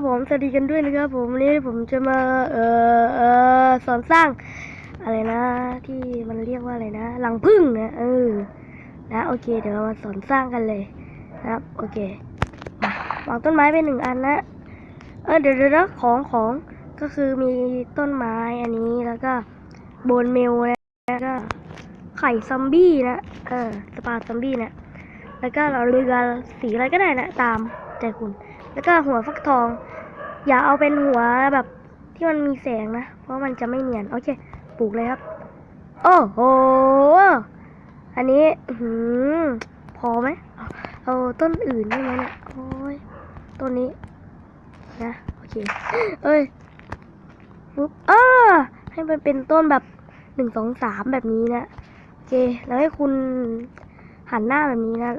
ครับผมสวัสดีกันด้วยนะครับผมวันนี้ผมจะมาเอ่อเอ่อสอนสร้าง อะไรนะ ที่มันเรียกว่าอะไรนะหลังพึ่งนะเออนะโอเค เดี๋ยวเรามาสอนสร้างกันเลยนะครับโอเควางต้นไม้ไปหนึ่งอันนะเออเดี๋ยวเดี๋ยวเดี๋ยวของของก็คือมีต้นไม้อันนี้แล้วก็โบนเมลนะแล้วก็ไข่ซอมบี้นะเออสปาซอมบี้นะแล้วก็เราเรือสีอะไรก็ได้นะตามใจคุณ แล้วก็หัวฟักทอง อย่าเอาเป็นหัวแบบที่มันมีแสงนะ เพราะมันจะไม่เนียน โอเค ปลูกเลยครับ โอ้โห อันนี้หือพอไหม เอาต้นอื่นได้ไหมเนี่ย โอ้ย ต้นนี้ นะ โอเค เอ้ยปุ๊บเอ้าให้มันเป็นต้นแบบหนึ่งสองสามแบบนี้นะโอเค แล้วให้คุณหันหน้าแบบนี้นะ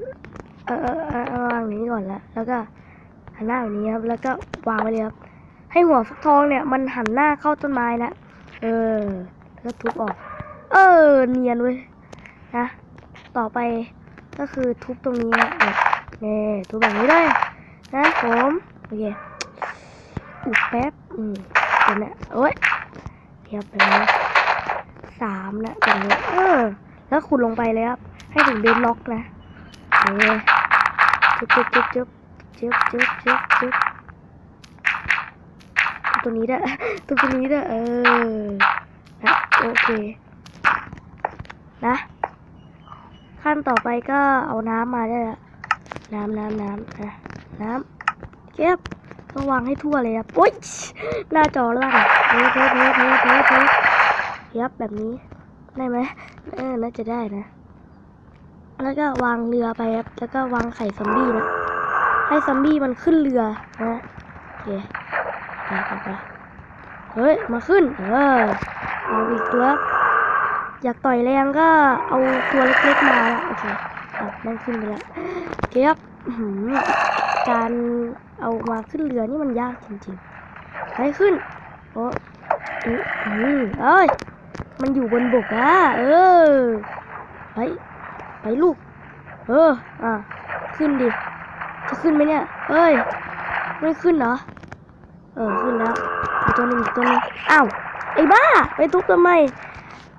เออเออเออเอาวางอย่างนี้ก่อนละแล้วก็ หันหน้าแบบนี้ครับ แล้วก็วางไว้เลยครับ ให้หัวฟักทองเนี่ยมันหันหน้าเข้าต้นไม้นะ เออ แล้วทุบออก เออ เนียนเว้ย นะ ต่อไปก็คือทุบตรงนี้นะเนี่ยทุบแบบนี้เลยนะผม โอเค อุบแป๊บ อืมเดี๋ยวนะโอ้ยเทียบไปแล้วสามนะตรงนี้ เออ แล้วขุดลงไปเลยครับ ให้ถึงเบนล็อกนะนี่จุ๊บจุ๊บจุ๊บจุ๊บ จึ๊บจึ๊บจึ๊บจึ๊บตัวนี้ด้วยตัวนี้ด้วยเออนะโอเค นะ ขั้นต่อไปก็เอาน้ำมาได้ละน้ำน้ำน้ำนะน้ำเก็บก็วางให้ทั่วเลยครับโอ๊ยหน้าจอลั่นเทเทเทเทเทเทยับแบบนี้ได้ไหมเออน่าจะได้นะ แล้วก็วางเรือไปครับแล้วก็วางไข่ซอมบี้นะ ให้ซอมบี้มันขึ้นเรือนะโอเคไปไปไปเฮ้ย มาขึ้น เออเอาอีกตัว อยากต่อยแรงก็เอาตัวเล็กๆมาละโอเคนั่นขึ้นไปแล้วโอเคครับการเอามาขึ้นเรือนี่มันยากจริงๆให้ขึ้น โอ้อืออือเอ้ย มันอยู่บนบกอะเออ ไป ไปลูก เออ อะ ขึ้นดิ จะขึ้นไหมเนี่ยเอ้ย ไม่ขึ้นเหรอ เออ ขึ้นแล้วตัวนึงตัวนึงอ้าว ไอ้บ้า ไปทุบทำไม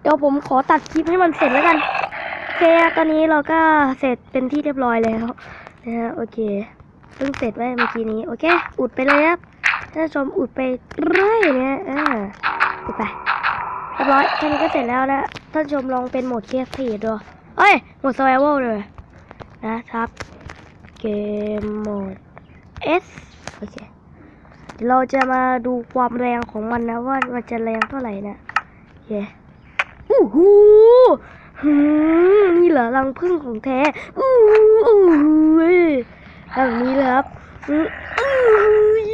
เดี๋ยวผมขอตัดคลิปให้มันเสร็จแล้วกันโอเคตอนนี้เราก็เสร็จเป็นที่เรียบร้อยแล้วนะฮะ โอเค เพิ่งเสร็จไว้เมื่อกี้นี้ โอเค อุดไปเลยครับท่านชมอุดไปเรื่อยเนี่ยอออุดไปเรียบร้อยแค่นี้ก็เสร็จแล้วนะท่านชมลองเป็นโหมดเคสทีดูเอ้ย โหมด survival เลยนะครับ เกมโหมด S โอเคเราจะมาดูความแรงของมันนะว่ามันจะแรงเท่าไหร่นะโอเคอู้หูหืมนี่เหรอรังพึ่งของแท้อู้หูอู้ยแบบนี้เลยครับอืออู้ย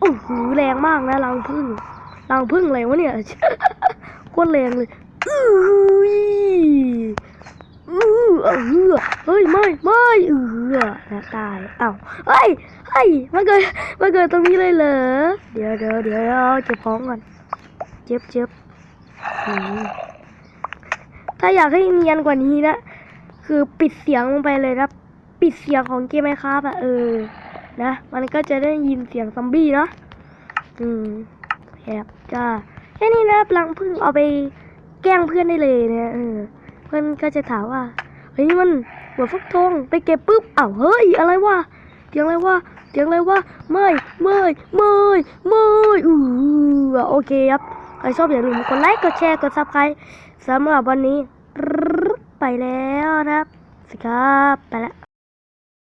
โอ้โหแรงมากนะรังพึ่งรังพึ่งอะไรวะเนี่ยโคตรแรงเลยอู้ ยอือเออเฮ้ยไม่ไม่เออนะตายเอ้าเฮ้ยเฮ้ยมาเกิดมาเกิดตรงนี้เลยเหรอเดี๋ยวเดี๋ยวเดี๋ยวเก็บของก่อนเจ็บเจ็บถ้าอยากให้เนียนกว่านี้นะคือปิดเสียงลงไปเลยนะปิดเสียงของเกมไมครับอะเออนะมันก็จะได้ยินเสียงซอมบี้เนาะอืมแอบจ้าแค่นี้นะพลังพึ่งเอาไปแกล้งเพื่อนได้เลยนะเออ เพื่อนก็จะถามว่าเฮ้ยมันหัวฟักทองไปเก็บปุ๊บอ้าวเฮ้ยอะไรวะเสียงอะไรวะเสียงอะไรวะไม่ไม่ไม่ไม่อือโอเคครับใครชอบอย่าลืมกดไลค์กดแชร์กดซับสไครต์สำหรับวันนี้ไปแล้วครับสวัสดีครับไปแล้ว